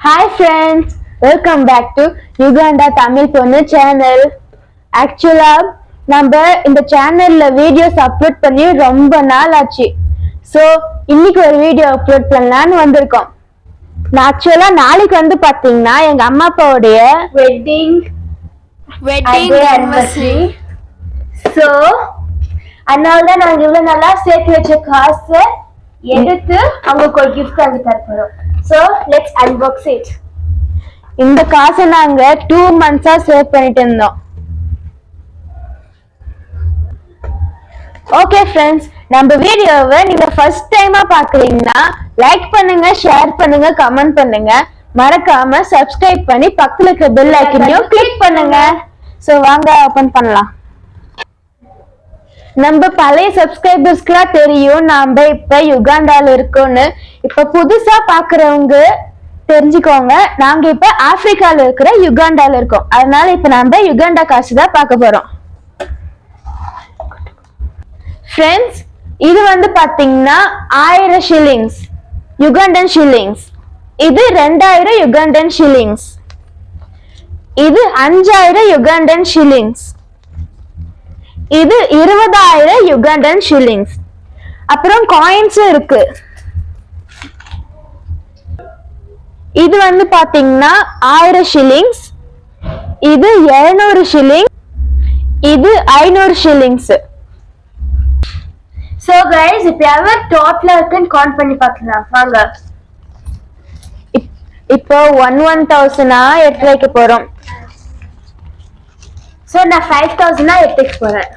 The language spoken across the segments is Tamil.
Hi friends welcome back to Uganda Tamil பொண்ணு சேனல் ஆக்சுவலா நம்ம இந்த சேனல்ல வீடியோஸ் அப்லோட் பண்ணி ரொம்ப நாள் ஆச்சு ஸோ இன்னைக்கு ஒரு வீடியோ அப்லோட் பண்ணலான்னு வந்திருக்கோம். நான் ஆக்சுவலா நாளைக்கு வந்து பாத்தீங்கன்னா எங்க அம்மா அப்பாவுடைய வெட்டிங் வெட்டிங் anniversary. ஸோ அதனால தான் நாங்க இவ்வளவு நல்லா சேர்த்து வச்ச காசை எடுத்து அவங்களுக்கு ஒரு கிஃப்ட் வாங்கி தர போறோம் ஸோ லெட்ஸ் அன்பாக்ஸ் இட் இந்த காசை நாங்க டூ மந்த்ஸா சேவ் பண்ணிட்டு இருந்தோம். ஓகே ஃப்ரெண்ட்ஸ் நம்ம வீடியோவை நீங்க ஃபர்ஸ்ட் டைமா பாக்குறீங்கன்னா லைக் பண்ணுங்க ஷேர் பண்ணுங்க கமெண்ட் பண்ணுங்க. மறக்காம சப்ஸ்கிரைப் பண்ணி பக்கத்துல இருக்க பெல் ஐக்கனையும் கிளிக் பண்ணுங்க. ஸோ வாங்க ஓபன் பண்ணலாம். நம்ம பழைய சப்ஸ்கிரைபர்ஸ்க்குலாம் தெரியும். நாம இப்ப யுகாண்டால இருக்கோம்னு. இப்ப புதுசா பாக்குறவங்க தெரிஞ்சுக்கோங்க. நாங்க இப்ப ஆப்பிரிக்கால இருக்கிற யுகாண்டால இருக்கோம். அதனால இப்ப நாம யுகாண்டா காசு தான் பார்க்க போறோம். ஃப்ரெண்ட்ஸ் இது வந்து பாத்தீங்கன்னா ஆயிரம் ஷில்லிங்ஸ் யுகாண்டன் ஷில்லிங்ஸ் இது ரெண்டாயிரம் யுகாண்டன் ஷில்லிங்ஸ் இது அஞ்சாயிரம் யுகாண்டன் ஷில்லிங்ஸ் இது இருபதாயிரம் யுகண்டன் ஷில்லிங்ஸ் அப்புறம் காயின்ஸ் இருக்கு. இது வந்து பாத்தீங்கன்னா ஆயிரம் ஷில்லிங்ஸ் இது எழுநூறு ஷில்லிங் இது ஐநூறு ஷில்லிங்ஸ் சோ கைஸ் இப்ப எவர் டோட்டலா இருக்குன்னு கவுண்ட் பண்ணி பார்க்கலாம். வாங்க. இப்போ ஒன் ஒன் தௌசண்டா எடுத்து வைக்க போறோம். சோ நான் ஃபைவ் தௌசண்டா எடுத்து வைக்க போறேன்.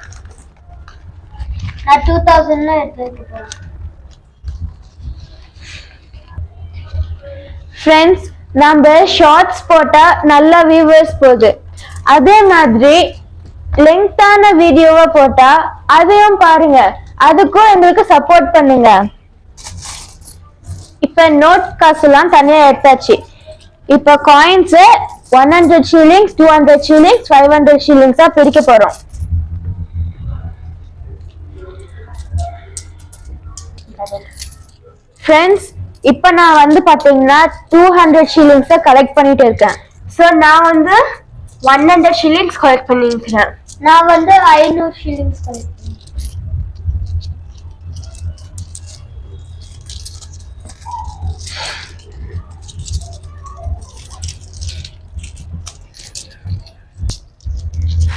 நான் டூ தௌசண்ட்ல எடுத்து வைக்க போறேன். ஃப்ரெண்ட்ஸ் நம்ம ஷார்ட்ஸ் போட்டா நல்ல வியூவர்ஸ் போகுது. அதே மாதிரி லெங்தான வீடியோவா போட்டா அதையும் பாருங்க. அதுக்கும் எங்களுக்கு சப்போர்ட் பண்ணுங்க. இப்ப நோட் காசுலாம் தனியா எடுத்தாச்சு. இப்ப coins one hundred shillings two hundred shillings five hundred ஷில்லிங்ஸா பிரிக்க போறோம். ஃப்ரெண்ட்ஸ் இப்போ நான் வந்து பாத்தீங்கன்னா டூ ஹண்ட்ரட் ஷில்லிங்ஸை கலெக்ட் பண்ணிட்டு இருக்கேன். ஸோ நான் வந்து ஒன் ஹண்ட்ரட் ஷில்லிங்ஸ் கலெக்ட் பண்ணியிருக்கிறேன். நான் வந்து ஐநூறு ஷில்லிங்ஸ் கலெக்ட்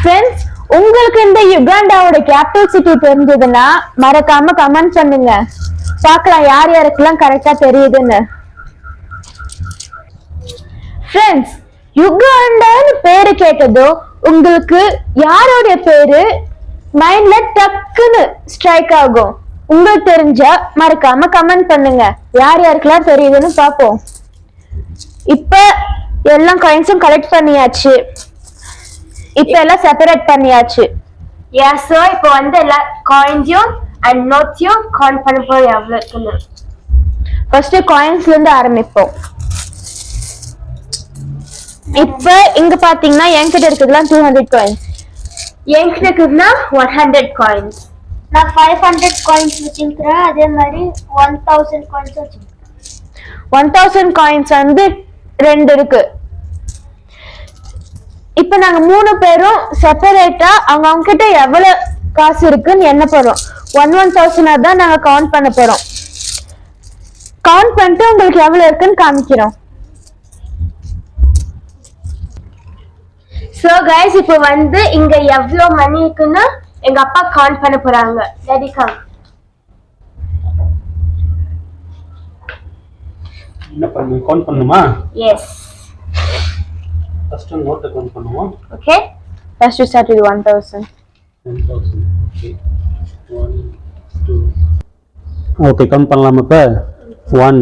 ஃப்ரெண்ட்ஸ் உங்களுக்கு இந்த யுகாண்டாவோட கேபிட்டல் சிட்டி தெரிஞ்சதுன்னா மறக்காம கமெண்ட் பண்ணுங்க. பார்க்கலாம் யார் யாருக்கெல்லாம் கரெக்டா தெரியுதுன்னு. ஃப்ரெண்ட்ஸ் யுகாண்டான்னு பேரு கேட்டதோ உங்களுக்கு யாரோட பேரு? மைண்ட்ல டக்குன்னு ஸ்ட்ரைக் ஆகும். உங்களுக்கு தெரிஞ்சா மறக்காம கமெண்ட் பண்ணுங்க. யார் யாருக்கெல்லாம் தெரியுதுன்னு பார்ப்போம். இப்ப எல்லா காயின்ஸும் கலெக்ட் பண்ணியாச்சு. இப்ப எல்லாம் செப்பரேட் பண்ணியாச்சு. யா சோ இப்போ வந்து எல்லா காயின்ஸையும் அண்ட் நோட்ஸையும் கவுண்ட் பண்ண போறோம் எவ்வளவு இருக்குன்னு. ஃபர்ஸ்ட் காயின்ஸ்ல இருந்து ஆரம்பிப்போம். இப்ப இங்க பாத்தீங்கன்னா என்கிட்ட இருக்கிறதுலாம் டூ ஹண்ட்ரட் காயின்ஸ் என்கிட்ட இருக்கிறதுனா ஒன் ஹண்ட்ரட் காயின்ஸ் நான் ஃபைவ் ஹண்ட்ரட் காயின்ஸ் வச்சிருக்கிறேன் அதே மாதிரி ஒன் தௌசண்ட் காயின்ஸ் வச்சிருக்கேன். ஒன் தௌசண்ட் காயின்ஸ் வந்து ரெண்டு இருக்கு. இப்ப நாங்க மூணு பேரும் செப்பரேட்டா அவங்க அவங்க கிட்ட எவ்வளவு காசு இருக்குன்னு எண்ண போறோம். ஒன் ஒன் தௌசண்ட் தான் நாங்க கவுண்ட் பண்ண போறோம். கவுண்ட் பண்ணிட்டு உங்களுக்கு எவ்வளவு இருக்குன்னு காமிக்கிறோம். சோ கைஸ் இப்போ வந்து இங்க எவ்வளவு மணி இருக்குன்னு எங்க அப்பா கவுண்ட் பண்ண போறாங்க. ரெடி கம் என்ன பண்ணு கவுண்ட் பண்ணுமா? எஸ் ஃபர்ஸ்ட் நோட்டை கவுண்ட் பண்ணுவோம் okay first to start with 1000 ten thousand okay one two okay count பண்ணலாம் இப்போ one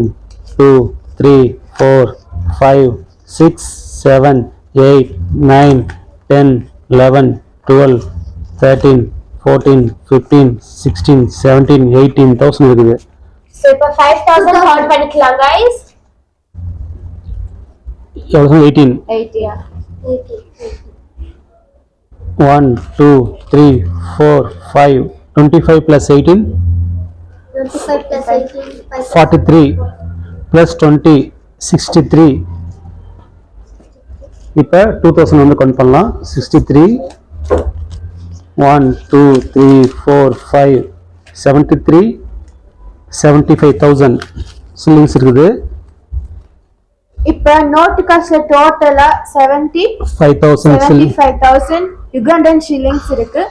two three four five six seven eight nine ten eleven twelve thirteen fourteen fifteen sixteen seventeen eighteen thousand இருக்குது சோ இப்போ 5000 கவுண்ட் பண்ணிக்கலாம் गाइस எவ்வளோ எயிட்டீன் 80 யா one two three four five twenty five plus eighteen twenty five plus eighteen forty three plus twenty sixty three இப்போ டூ தௌசண்ட் வந்து கவுண்ட் பண்ணலாம். Sixty three one two three four five seventy three seventy five thousand shillings இருக்குது. இப்ப நோட்டு காசுல டோட்டலா seventy five thousand seventy five thousand Ugandan shillings இருக்கு.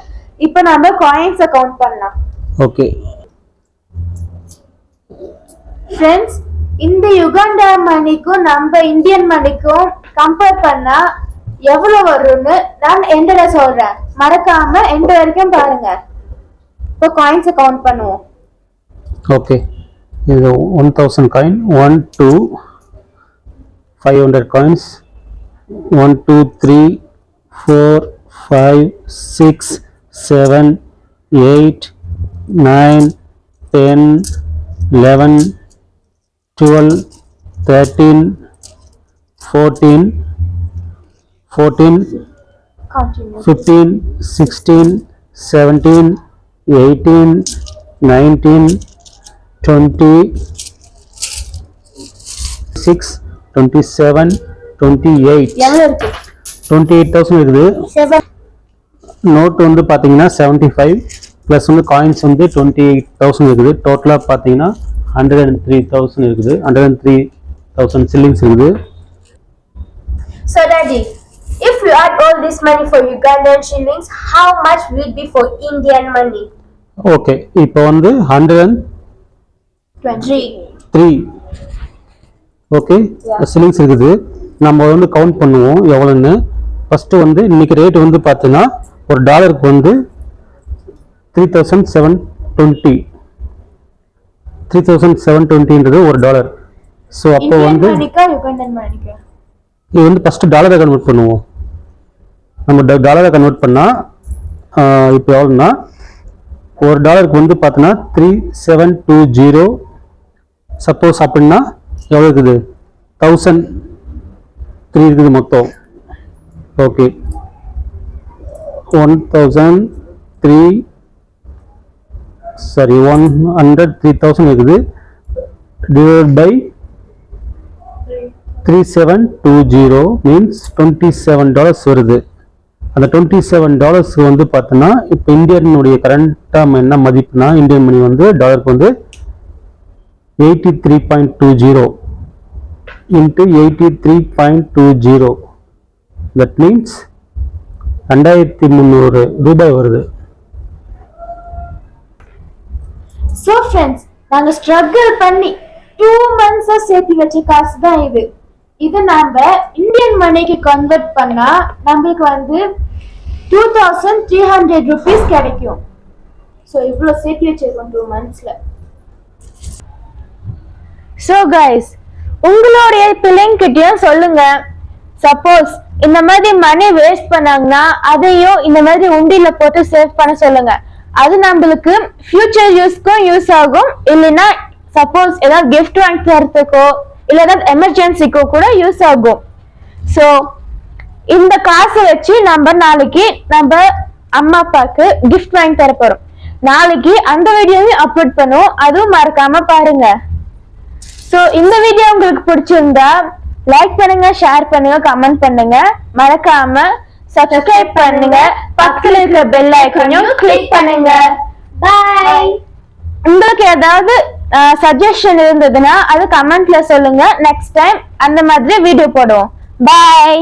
இப்ப நம்ம காயின்ஸை கவுண்ட் பண்ணலாம். ஓகே ஃப்ரெண்ட்ஸ் இந்த யுகாண்டா மணிக்கும் நம்ம இந்தியன் மணிக்கும் கம்பேர் பண்ணா எவ்வளவு வரும்னு நான் எண்டில் சொல்றேன். மறக்காம எண்டு வரைக்கும் பாருங்க. இப்போ காயின்ஸை கவுண்ட் பண்ணுவோம். ஓகே இது one thousand coin one two 500 coins. 1 2 3 4 5 6 7 8 9 10 11 12 13 14 14 15 16 17 18 19 20 6 27, 28. எவ்வளவு இருக்கு. 28,000 இருக்குது. செவன் நோட் வந்து பார்த்தீங்கன்னா செவன்ட்டி ஃபைவ் ப்ளஸ் வந்து காயின்ஸ் வந்து டுவெண்ட்டி எயிட் தௌசண்ட் இருக்குது டோட்டலாக பார்த்தீங்கன்னா ஹண்ட்ரட் அண்ட் த்ரீ தௌசண்ட் இருக்குது. Hundred and three thousand shillings இருக்குது. So, Daddy, if you add all this money for Ugandan shillings, how much will it be for Indian money? Okay இப்போ வந்து hundred and Twenty. Three okay. Shillings இருக்குது. நம்ம வந்து கவுண்ட் பண்ணுவோம். எவ்வளோன்னு ஃபஸ்ட்டு வந்து இன்னைக்கு ரேட் வந்து பார்த்தீங்கன்னா ஒரு டாலருக்கு வந்து three thousand seven twenty three thousand seven டுவெண்ட்டின்றது ஒரு டாலர் ஸோ அப்போ வந்து இது வந்து ஃபஸ்ட்டு டாலரை கன்வெர்ட் பண்ணுவோம். நம்ம டாலரை கன்வெர்ட் பண்ணால் இப்போ எவ்வளோன்னா ஒரு டாலருக்கு வந்து பார்த்தோன்னா three seven two zero suppose அப்படின்னா எவ்வளோ இருக்குது? தௌசண்ட் த்ரீ இருக்குது மொத்தம். Okay one thousand three sorry one hundred three thousand இருக்குது. Divide by three seven two zero means twenty seven dollars வருது. அந்த டுவெண்ட்டி செவன் டாலர்ஸ்க்கு வந்து பார்த்தோன்னா இப்போ இந்தியனுடைய கரண்ட்டாக என்ன மதிப்புனா இந்தியன் மணி வந்து டாலருக்கு வந்து eighty three point two zero into eighty three point two zero that means ரெண்டாயிரத்தி முந்நூறு ரூபாய் வருது. ஸோ ஃப்ரெண்ட்ஸ் நாங்க ஸ்ட்ரகிள் பண்ணி டூ மந்த்ஸாக சேர்த்து வச்ச காசு தான் இது. இது நாம இந்தியன் மணிக்கு கன்வெர்ட் பண்ணா நம்மளுக்கு வந்து two thousand three hundred rupees கிடைக்கும். ஸோ இவ்வளோ சேர்த்து வச்சிருக்கோம் டூ மந்த்ஸ்ல ஸோ கைஸ் உங்களுடைய பிள்ளைங்கிட்டயும் சொல்லுங்க. சப்போஸ் இந்த மாதிரி மணி வேஸ்ட் பண்ணாங்கன்னா அதையும் இந்த மாதிரி உண்டியில போட்டு சேவ் பண்ண சொல்லுங்க. அது நம்மளுக்கு ஃபியூச்சர் யூஸ்க்கும் யூஸ் ஆகும். இல்லைன்னா சப்போஸ் ஏதாவது கிஃப்ட் வாங்கி தரத்துக்கோ இல்லை ஏதாவது எமர்ஜென்சிக்கோ கூட யூஸ் ஆகும். ஸோ இந்த காசை வச்சு நம்ம நாளைக்கு நம்ம அம்மா அப்பாவுக்கு கிஃப்ட் வாங்கி தர போறோம் நாளைக்கு அந்த வீடியோவையும் அப்லோட் பண்ணுவோம். அதுவும் மறக்காம பாருங்க. சோ இந்த வீடியோ உங்களுக்கு பிடிச்சிருந்தா லைக் பண்ணுங்க ஷேர் பண்ணுங்க கமெண்ட் பண்ணுங்க. மறக்காம சப்ஸ்கிரைப் பண்ணுங்க. பக்கத்துல இருக்கிற பெல் ஐக்கனையும் கிளிக் பண்ணுங்க. பாய் உங்களுக்கு ஏதாவது சஜஷன் இருந்ததுன்னா அது கமெண்ட்ல சொல்லுங்க. நெக்ஸ்ட் டைம் அந்த மாதிரி வீடியோ போடுவோம். பாய்